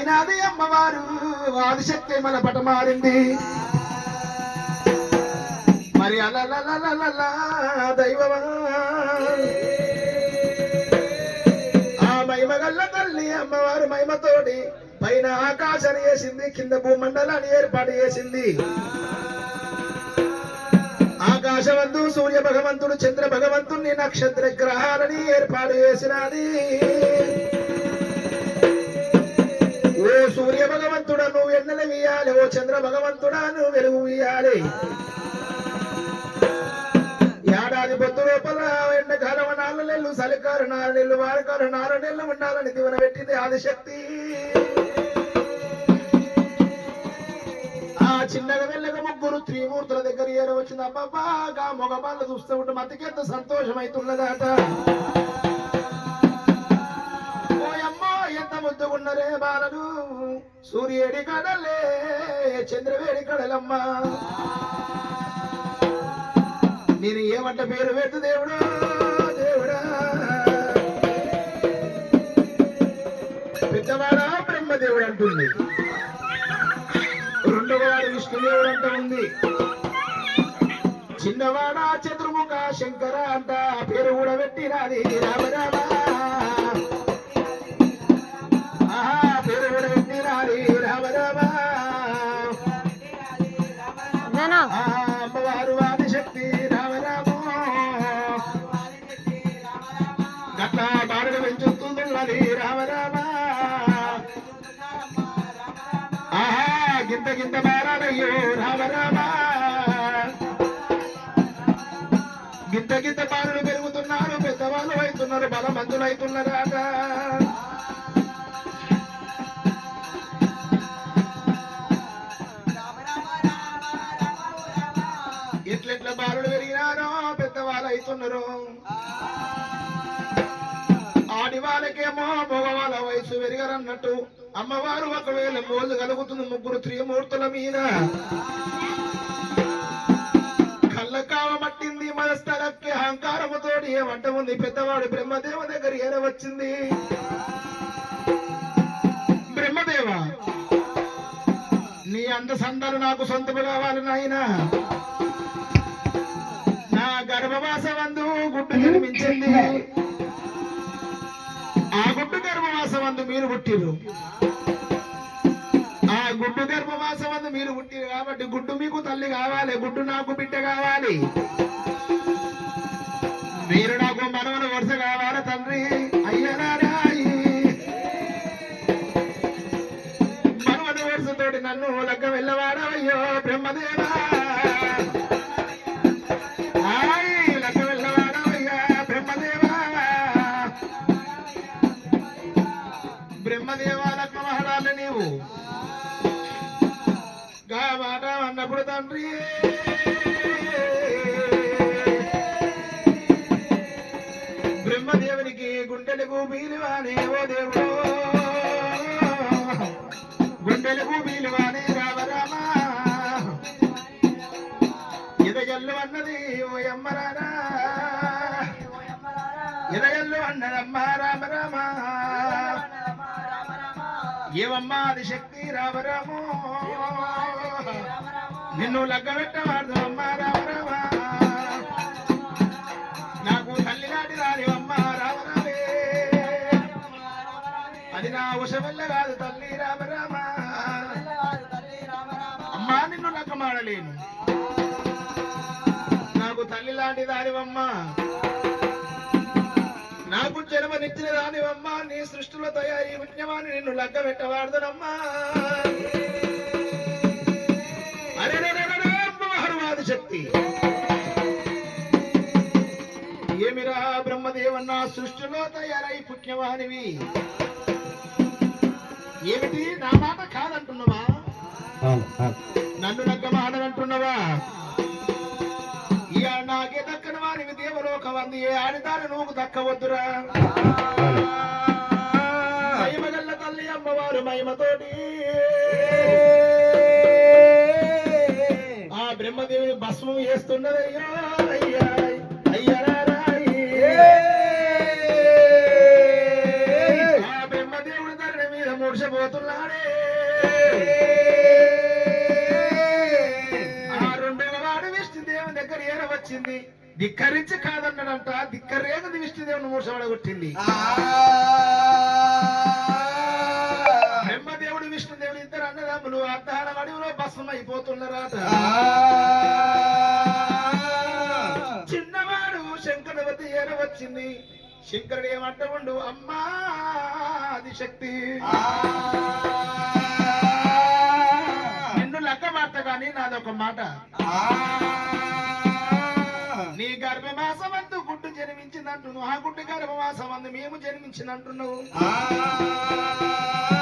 ఈనాది అమ్మవారు. ఆదిశక్తి మన పట మారింది మరి అలలలలలలా దైవమా. ఆ మహిమగల్ల తల్లి అమ్మవారు మహిమతోటి పైన ఆకాశాన్ని వేసింది కింద భూమండలాన్ని ఏర్పాటు చేసింది. ఆకాశవంతు సూర్య భగవంతుడు చంద్ర భగవంతుని నక్షత్ర గ్రహాలని ఏర్పాటు చేసినది. ఓ సూర్య భగవంతుడా నువ్వు ఎన్నెల వేయాలి? ఓ చంద్ర భగవంతుడా నువ్వు వెలుగు వేయాలి. ఏడాది పొద్దు లోపల ఎండకాలం నాలుగు నెలలు చలికారు నాలుగు నెలలు వారకారు నాలుగు నెలలు ఉండాలని దివన పెట్టింది ఆదిశక్తి. ఆ చిన్నగా వెళ్ళక ముగ్గురు త్రిమూర్తుల దగ్గర ఏర వచ్చింది మగ మగవాళ్ళు చూస్తూ ఉంటే మతికెంత సంతోషం అవుతున్నదట ముద్దుగున్నరే బాలలు. సూర్యుడి కడలే చంద్రవేడి కడలమ్మా. నేను ఏమంట పేరు పెట్టు దేవుడు దేవుడా. పెద్దవాడా బ్రహ్మదేవుడు అంటుంది. రెండవ వాడు విష్ణుదేవుడు అంట ఉంది. చిన్నవాడ చతుర్ముఖ శంకర అంట. పేరు కూడా పెట్టినది రామ రామ. గింత గింత బారాలయ్యో రామ రామా. గింత గింత బారులు పెరుగుతున్నారు పెద్దవాళ్ళు అవుతున్నారు బలమంతులు అవుతున్నారాట ఎట్లెట్ల బారులు పెరిగినారో పెద్దవాళ్ళు అవుతున్నారు. ఆడివాళ్ళకేమో మగవాళ్ళ వయసు పెరిగారన్నట్టు. అమ్మవారు ఒకవేళ మోజు కలుగుతుంది ముగ్గురు త్రిమూర్తుల మీద. కళ్ళకావ పట్టింది మట్టింది మనస్థలకి అహంకారముతోటి ఏమంట ఉంది? పెద్దవాడు బ్రహ్మదేవ దగ్గర ఏర వచ్చింది? బ్రహ్మదేవ నీ అంద సందరు నాకు సొంతము కావాలి నాయన. నా గర్భవాస వందు గుడ్డు జన్మించింది. మీరు పుట్టిరు. ఆ గుడ్డు గర్భవాసం అందు మీరు పుట్టిరు కాబట్టి గుడ్డు మీకు తల్లి కావాలి గుడ్డు నాకు బిడ్డ కావాలి. మీరు నాకు మనవన వరుస కావాలి తండ్రి. అయ్యనారాయి మనవన వరుసతోటి నన్ను లగ్గ వెళ్ళవాడవయ్యో బ్రహ్మదేవా. బ్రహ్మదేవాలకు మహరాలు నీవు. గా మాట అన్నప్పుడు తండ్రి. బ్రహ్మదేవునికి గుండెలకు బీలువానే ఓ దేవుడు. గుండెలకు బీలువానే రామ రామ. ఎదగల్లు అన్నది ఓ అమ్మరారా ఎదగల్లు అన్నదమ్మ రామ ఏవమ్మా అది శక్తి రామరాము నిన్ను లగ్గబెట్టవాడు అమ్మ రామరామ నాకు తల్లి నాటి రానివమ్మ రామరామే అది నా ఉషవల్ల కాదు తల్లి రామరామ అమ్మా నిన్ను లగ్గమాడలేను. నాకు తల్లి లాంటి దానివమ్మా. నాకు జన్మనిచ్చిన దానివమ్మా నీ సృష్టిలో తయారీ పుణ్యమాని నిన్ను లగ్గ పెట్టవాడుదనమ్మా అరే మహర్వాది శక్తి. ఏమిరా బ్రహ్మదేవన్న సృష్టిలో తయారై పుణ్యవానివి ఏమిటి నా మాట కాదంటున్నావా? నన్ను ఉంది ఏ ఆడిదారి నువ్వు దక్కవద్దురా. మహిమగల్ల తల్లి అమ్మవారు మహిమతోటి. ఆ బ్రహ్మదేవిని భస్మం చేస్తున్నదయ్యా అయ్యా అయ్యరారాయి. ఆ బ్రహ్మదేవుని ధరణ మీద మూడ్చబోతున్నాడే ఆ రెండవ వాడు విష్ణుదేవుని దగ్గర ఏర వచ్చింది ధిక్కరించి కాదన్నాడంట. ధిక్కరేగది విష్ణుదేవుని మూడ్చబడ కొట్టింది బ్రహ్మదేవుడు విష్ణుదేవుడు ఇద్దరు అన్నదమ్ములు అర్ధాల అడవిలో భస్మం అయిపోతున్నారట చిన్నవాడు శంకరవతి ఏర వచ్చింది? శంకరుడు ఏమంట ఉండు అమ్మా అది శక్తి. నిన్ను లెక్క మాట కానీ నాదొక మాట. నీ గర్భమాసమందు గుడ్డు జన్మించిందంటున్నావు ఆ గుడ్డు గర్భమాసమందు మేము జన్మించినంటున్నావు